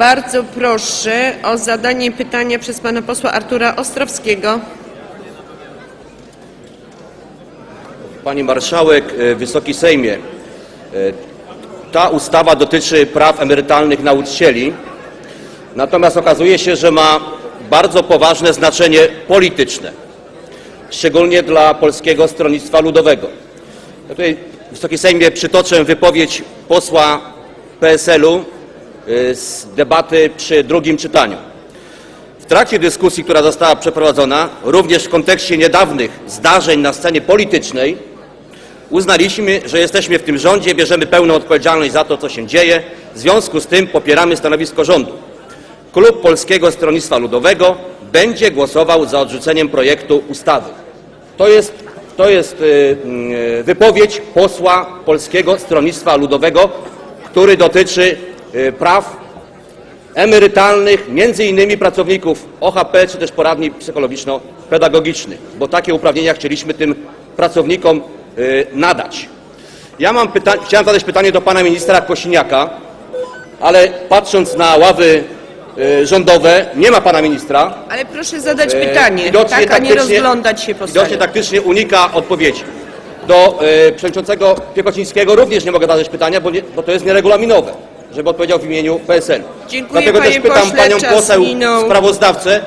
Bardzo proszę o zadanie pytania przez pana posła Artura Ostrowskiego. Pani Marszałek, e, Wysoki Sejmie, e, ta ustawa dotyczy praw emerytalnych nauczycieli, natomiast okazuje się, że ma bardzo poważne znaczenie polityczne, szczególnie dla Polskiego Stronnictwa Ludowego. Ja tutaj, Wysoki Sejmie, przytoczę wypowiedź posła PSL-u z debaty przy drugim czytaniu. W trakcie dyskusji, która została przeprowadzona, również w kontekście niedawnych zdarzeń na scenie politycznej, uznaliśmy, że jesteśmy w tym rządzie, bierzemy pełną odpowiedzialność za to, co się dzieje. W związku z tym popieramy stanowisko rządu. Klub Polskiego Stronnictwa Ludowego będzie głosował za odrzuceniem projektu ustawy. To jest, to jest y, y, wypowiedź posła Polskiego Stronnictwa Ludowego, który dotyczy y, praw emerytalnych, między innymi pracowników OHP czy też poradni psychologiczno-pedagogicznych, bo takie uprawnienia chcieliśmy tym pracownikom y, nadać. Ja mam pyta- chciałem zadać pytanie do pana ministra Kosiniaka, ale patrząc na ławy y, rządowe, nie ma pana ministra. Ale proszę zadać pytanie, tak, a nie rozglądać się po Widocznie sali. taktycznie unika odpowiedzi. Do e, przewodniczącego Piekocińskiego również nie mogę zadać pytania, bo, nie, bo to jest nieregulaminowe, żeby odpowiedział w imieniu PSL. Dziękuję, Dlatego też pytam pośle, panią poseł minął. sprawozdawcę,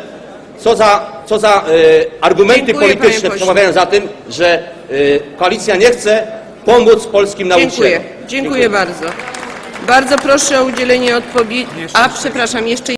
co za, co za e, argumenty Dziękuję, polityczne przemawiają za tym, że e, koalicja nie chce pomóc polskim nauczycielom. Dziękuję, dziękuję bardzo. Bardzo proszę o udzielenie odpowiedzi. A, przepraszam, jeszcze